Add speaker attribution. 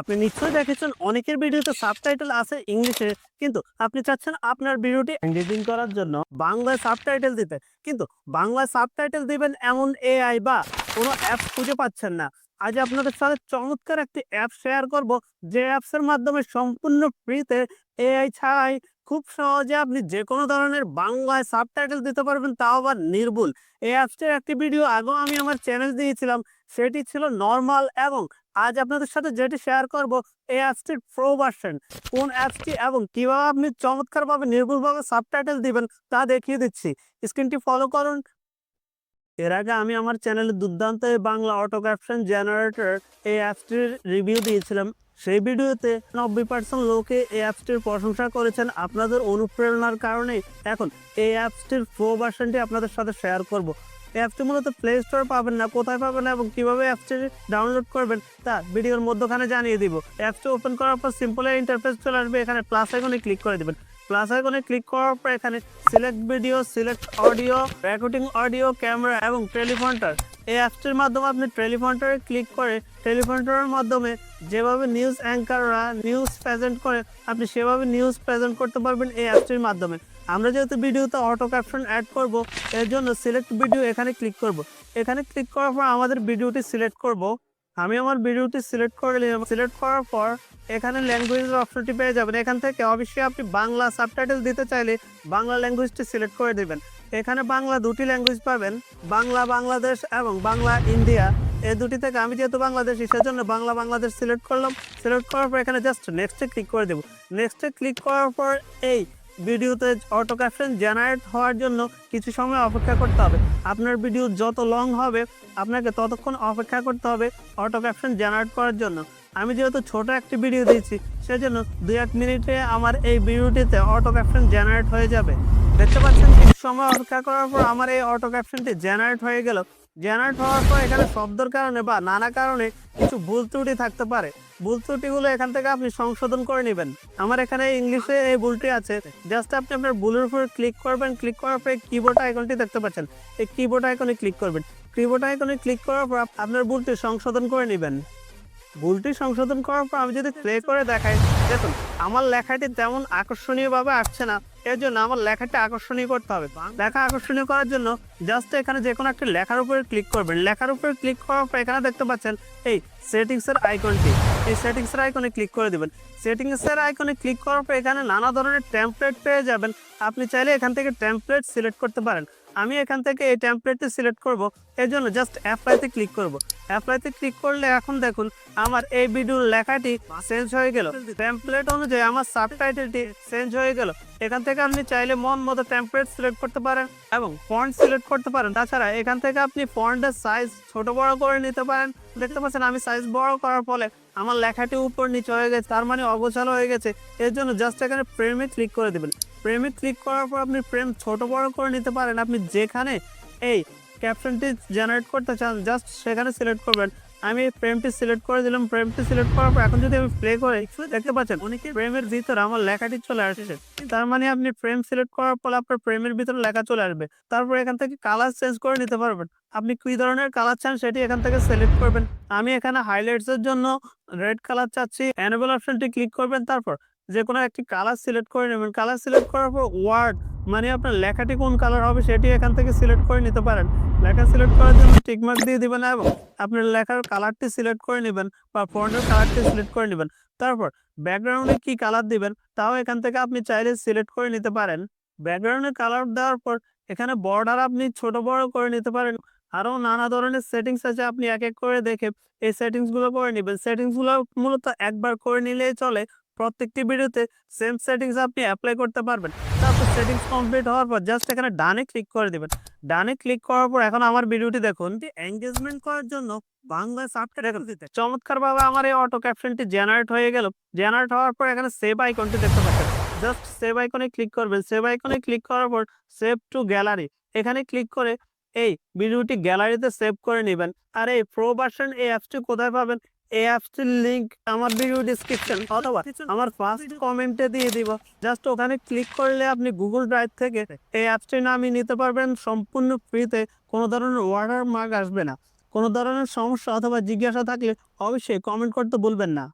Speaker 1: আপনি নিশ্চয়ই দেখেছেন, অনেকের ভিডিওতে সাবটাইটেল আছে ইংলিশে, কিন্তু আপনি চাচ্ছেন আপনার ভিডিওটি এডিটিং করার জন্য বাংলায় সাবটাইটেল দিতে। কিন্তু বাংলায় সাবটাইটেল দিবেন এমন এআই বা কোনো অ্যাপ খুঁজে পাচ্ছেন না। আজ আপনাদের সাথে চমৎকার একটি অ্যাপ শেয়ার করব, যে অ্যাপসের মাধ্যমে সম্পূর্ণ ফ্রিতে এআই ছাড়াই খুব সহজে আপনি যে কোনো ধরনের বাংলায় সাবটাইটেল দিতে পারবেন, তাও আবার নির্ভুল। এই অ্যাপসটির একটি ভিডিও আগেও আমি আমার চ্যানেল দিয়েছিলাম, সেটি ছিল নর্মাল এবং আজ আপনাদের সাথে যেটি শেয়ার করব, এই অ্যাপসটির প্রো ভার্সন কোন অ্যাপসটি এবং কীভাবে আপনি চমৎকারভাবে নির্ভুলভাবে সাবটাইটেল দিবেন, তা দেখিয়ে দিচ্ছি। স্ক্রিনটি ফলো করুন। এর আগে আমি আমার চ্যানেলে দুর্দান্ত বাংলা অটো ক্যাপশন জেনারেটর এই অ্যাপসটির রিভিউ দিয়েছিলাম। সেই ভিডিওতে নব্বই পার্সেন্ট লোকে এই অ্যাপসটির প্রশংসা করেছেন আপনাদের অনুপ্রেরণার কারণে। এখন এই অ্যাপসটির প্রো ভার্সনটি আপনাদের সাথে শেয়ার করব। এই অ্যাপসটি মূলত প্লে স্টোর পাবেন না, কোথায় পাবেন এবং কীভাবে অ্যাপসটি ডাউনলোড করবেন তা ভিডিওর মধ্যখানে জানিয়ে দিব। অ্যাপসটি ওপেন করার পর সিম্পল ইন্টারফেস চলে আসবে, এখানে প্লাস আইকনে ক্লিক করে দিবেন। প্লাস আইকনে ক্লিক করার পর এখানে select video select audio recording audio camera এবং টেলিফোনটার এই অ্যাপসটির মাধ্যমে আপনি টেলিফোনটারে ক্লিক করে টেলিফোনটারের মাধ্যমে যেভাবে নিউজ অ্যাঙ্কাররা নিউজ প্রেজেন্ট করে, আপনি সেভাবে নিউজ প্রেজেন্ট করতে পারবেন এই অ্যাপসটির মাধ্যমে। আমরা যেহেতু ভিডিওতে অটো ক্যাপশন অ্যাড করব, এর জন্য সিলেক্ট ভিডিও এখানে ক্লিক করব। এখানে ক্লিক করার পর আমাদের ভিডিওটি সিলেক্ট করব। আমি আমার ভিডিওটি সিলেক্ট করে নিলাম। সিলেক্ট করার পর এখানে ল্যাঙ্গুয়েজের অপশনটি পেয়ে যাবেন। এখান থেকে অবশ্যই আপনি বাংলা সাবটাইটেল দিতে চাইলে বাংলা ল্যাঙ্গুয়েজটি সিলেক্ট করে দেবেন। এখানে বাংলা দুটি ল্যাঙ্গুয়েজ পাবেন, বাংলা, বাংলাদেশ এবং বাংলা, ইন্ডিয়া। এই দুটি থেকে আমি যেহেতু বাংলাদেশি, সেজন্য বাংলা, বাংলাদেশ সিলেক্ট করলাম। সিলেক্ট করার পর এখানে জাস্ট নেক্সটে ক্লিক করে দেবো। নেক্সটে ক্লিক করার পর এই ভিডিওতে অটো ক্যাপশন জেনারেট হওয়ার জন্য কিছু সময় অপেক্ষা করতে হবে। আপনার ভিডিও যত লং হবে, আপনাকে ততক্ষণ অপেক্ষা করতে হবে অটো ক্যাপশন জেনারেট করার জন্য। আমি যেহেতু ছোট একটি ভিডিও দিয়েছি, সেজন্য দু এক মিনিটে আমার এই ভিডিওটিতে অটো ক্যাপশন জেনারেট হয়ে যাবে। দেখতে পাচ্ছেন সময় অপেক্ষা করার পর আমার এই অটো ক্যাপশনটি জেনারেট হয়ে গেল। জেনারেট হওয়ার পর এখানে শব্দের কারণে বা নানা কারণে কিছু ভুল ত্রুটি থাকতে পারে। ভুল ত্রুটিগুলো এখান থেকে আপনি সংশোধন করে নেবেন। আমার এখানে ইংলিশে এই ভুলটি আছে। জাস্ট আপনি আপনার ভুলের উপর ক্লিক করবেন। ক্লিক করার পর কিবোর্ড আইকনটি দেখতে পাচ্ছেন। এই কিবোর্ড আইকনে ক্লিক করবেন। কিবোর্ড আইকনে ক্লিক করার পর আপনার ভুলটি সংশোধন করে নেবেন। ভুলটি সংশোধন করার পর আমি যদি প্লে করে দেখাই, দেখুন, আমার লেখাটি তেমন আকর্ষণীয়ভাবে আসছে না। এর জন্য আমার লেখাটা আকর্ষণীয় করতে হবে। লেখা আকর্ষণীয় করার জন্য জাস্ট এখানে যে কোনো একটা লেখার উপরে ক্লিক করবেন। লেখার উপরে ক্লিক করার পর এখানে দেখতে পাচ্ছেন এই সেটিংসের আইকনটি এই সেটিংসের আইকনে ক্লিক করে দেবেন। সেটিংসের আইকনে ক্লিক করার পর এখানে নানা ধরনের টেমপ্লেট পেয়ে যাবেন। আপনি চাইলে এখান থেকে টেমপ্লেট সিলেক্ট করতে পারেন। আমি এখান থেকে এই টেমপ্লেটটি সিলেক্ট করব। এর জন্য জাস্ট অ্যাপ্লাইতে ক্লিক করব। অ্যাপ্লাইতে ক্লিক করলে এখন দেখুন, আমার এই ভিডিওর লেখাটি চেঞ্জ হয়ে গেল। টেমপ্লেট অনুযায়ী আমার সাবটাইটেলটি চেঞ্জ হয়ে গেল। এখান থেকে আপনি চাইলে মন মতো টেমপ্লেট সিলেক্ট করতে পারেন এবং ফন্ট সিলেক্ট করতে পারেন। তাছাড়া এখান থেকে আপনি ফন্টের সাইজ ছোট বড় করে নিতে পারেন। দেখতে পাচ্ছেন আমি সাইজ বড় করার ফলে আমার লেখাটি উপর নিচে হয়ে গেছে, তার মানে অগোছালো হয়ে গেছে। এর জন্য জাস্ট এখানে ফ্রেমে ক্লিক করে দেবেন। ফ্রেমে ক্লিক করার পর আপনি প্রেম ছোট বড় করে নিতে পারেন। আপনি যেখানে এই ক্যাপশনটি জেনারেট করতে চান জাস্ট সেখানে সিলেক্ট করবেন। আমি প্রেমটি সিলেক্ট করে দিলাম। প্রেমটি সিলেক্ট করার পর এখন যদি আমি প্লে করে দেখতে পাচ্ছেন অনেকে প্রেমের ভিতরে আমার লেখাটি চলে আসছে। তার মানে আপনি প্রেম সিলেক্ট করার পর আপনার প্রেমের ভিতরে লেখা চলে আসবে। তারপর এখান থেকে কালার চেঞ্জ করে নিতে পারবেন। আপনি কী ধরনের কালার চান সেটি এখান থেকে সিলেক্ট করবেন। আমি এখানে হাইলাইটসের জন্য রেড কালার চাচ্ছি। অ্যানেবল অপশনটি ক্লিক করবেন। তারপর যে কোনো একটি কালার সিলেক্ট করে নেবেন। কালার সিলেক্ট করার পর ওয়ার্ড মানে আপনার লেখাটি কোন কালার হবে সেটি এখান থেকে সিলেক্ট করে নিতে পারেন। লেখা সিলেক্ট করার জন্য টিকমার্ক দিয়ে দিবেন এবং আপনার লেখার কালারটি সিলেক্ট করে নেবেন বা ফন্টের কালারটি সিলেক্ট করে নেবেন। তারপর ব্যাকগ্রাউন্ডে কি কালার দিবেন তাও এখান থেকে আপনি চাইলে সিলেক্ট করে নিতে পারেন। ব্যাকগ্রাউন্ডে কালার দেওয়ার পর এখানে বর্ডার আপনি ছোট বড় করে নিতে পারেন। আরও নানা ধরনের সেটিংস আছে আপনি এক এক করে দেখে এই সেটিংসগুলো করে নেবেন। সেটিংসগুলো মূলত একবার করে নিলেই চলে। প্রত্যেকটি ভিডিওতে সেম সেটিংস আপনি অ্যাপ্লাই করতে পারবেন। তারপর সেটিংস কমপ্লিট হওয়ার পর জাস্ট এখানে ডানে ক্লিক করে দিবেন। ডানে ক্লিক করার পর এখন আমার ভিডিওটি দেখুন এঙ্গেজমেন্ট করার জন্য বাংলা সাবটাইটেল দিতে। চমৎকার ভাবে আমার এই অটো ক্যাপশনটি জেনারেট হয়ে গেল। জেনারেট হওয়ার পর এখানে সেভ আইকনটি দেখতে পাচ্ছেন। জাস্ট সেভ আইকনে ক্লিক করবেন। সেভ আইকনে ক্লিক করার পর সেভ টু গ্যালারি এখানে ক্লিক করে এই ভিডিওটি গ্যালারিতে সেভ করে নেবেন। আর এই প্রো ভার্সন এই অ্যাপসটি কোথায় পাবেন? এই অ্যাপসটির লিংক আমার ভিডিও ডিসক্রিপশন অথবা আমার ফার্স্ট কমেন্টে দিয়ে দিব। জাস্ট ওখানে ক্লিক করলে আপনি গুগল ড্রাইভ থেকে এই অ্যাপসটি নামিয়ে নিতে পারবেন। সম্পূর্ণ ফ্রিতে কোনো ধরনের ওয়াটার মার্ক আসবে না। কোনো ধরনের সমস্যা অথবা জিজ্ঞাসা থাকলে অবশ্যই কমেন্ট করতে ভুলবেন না।